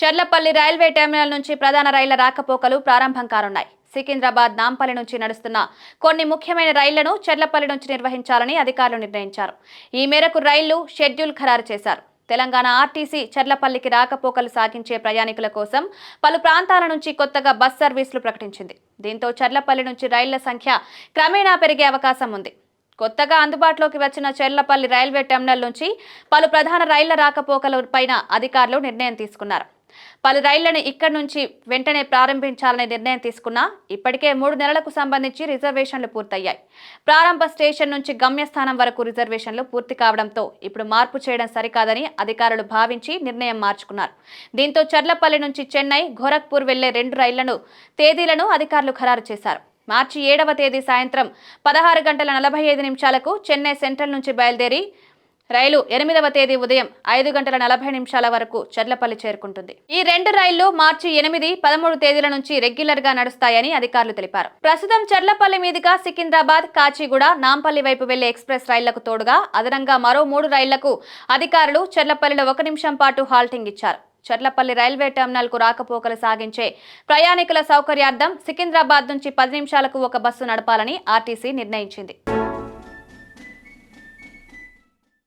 Cherlapally railway terminal నుంచి ప్రధాన రైళ్ళ రాకపోకలు ప్రారంభం కానున్నాయి. సికింద్రాబాద్ నాంపల్లి నుంచి నడుస్తున్న కొన్ని ముఖ్యమైన రైళ్ళను చెర్లపల్లి నుంచి నిర్వహించాలని అధికారులు నిర్ణయించారు. ఈ మేరకు రైళ్ళు షెడ్యూల్ ఖరారు చేశారు. తెలంగాణ ఆర్టీసీ చెర్లపల్లికి రాకపోకలు సాగించే ప్రయాణికుల కోసం పలు ప్రాంతాల నుంచి కొత్తగా బస్ సర్వీసులు ప్రకటించింది. దీంతో చెర్లపల్లి నుంచి రైళ్ళ సంఖ్య క్రమేణా పెరిగే అవకాశం ఉంది. కొత్తగా అందుబాటులోకి వచ్చిన చెర్లపల్లి రైల్వే టెర్మినల్ నుంచి పలు ప్రధాన రైళ్ళ రాకపోకల పైన అధికారులు నిర్ణయం తీసుకున్నారు. పలు రైళ్ళను ఇక్కడి నుంచి వెంటనే ప్రారంభించాలనే నిర్ణయం తీసుకున్నా ఇప్పటికే మూడు నెలలకు సంబంధించి రిజర్వేషన్లు పూర్తయ్యాయి. ప్రారంభ స్టేషన్ నుంచి గమ్యస్థానం వరకు రిజర్వేషన్లు పూర్తి కావడంతో ఇప్పుడు మార్పు చేయడం సరికాదని అధికారులు భావించి నిర్ణయం మార్చుకున్నారు. దీంతో చర్లపల్లి నుంచి చెన్నై గోరఖ్పూర్ వెళ్ళే రెండు రైళ్ళను తేదీలను అధికారులు ఖరారు చేశారు. మార్చి ఏడవ తేదీ సాయంత్రం పదహారు గంటల నలభై ఐదు నిమిషాలకు చెన్నై సెంట్రల్ నుంచి బయలుదేరి రైలు ఎనిమిదవ తేదీ ఉదయం ఐదు గంటల నలభై నిమిషాల వరకు చర్లపల్లి చేరుకుంటుంది. ఈ రెండు రైళ్ళు మార్చి ఎనిమిది పదమూడు తేదీల నుంచి రెగ్యులర్గా నడుస్తాయని అధికారులు తెలిపారు. ప్రస్తుతం చర్లపల్లి మీదుగా సికింద్రాబాద్ కాచిగూడ నాంపల్లి వైపు వెళ్ళే ఎక్స్ప్రెస్ రైళ్ళకు తోడుగా అదనంగా మరో మూడు రైళ్ళకు అధికారులు చర్లపల్లిలో ఒక నిమిషం పాటు హాల్టింగ్ ఇచ్చారు. చర్లపల్లి రైల్వే టెర్మినల్కు రాకపోకలు సాగించే ప్రయాణికుల సౌకర్యార్థం సికింద్రాబాద్ నుంచి పది నిమిషాలకు ఒక బస్సు నడపాలని ఆర్టీసీ నిర్ణయించింది.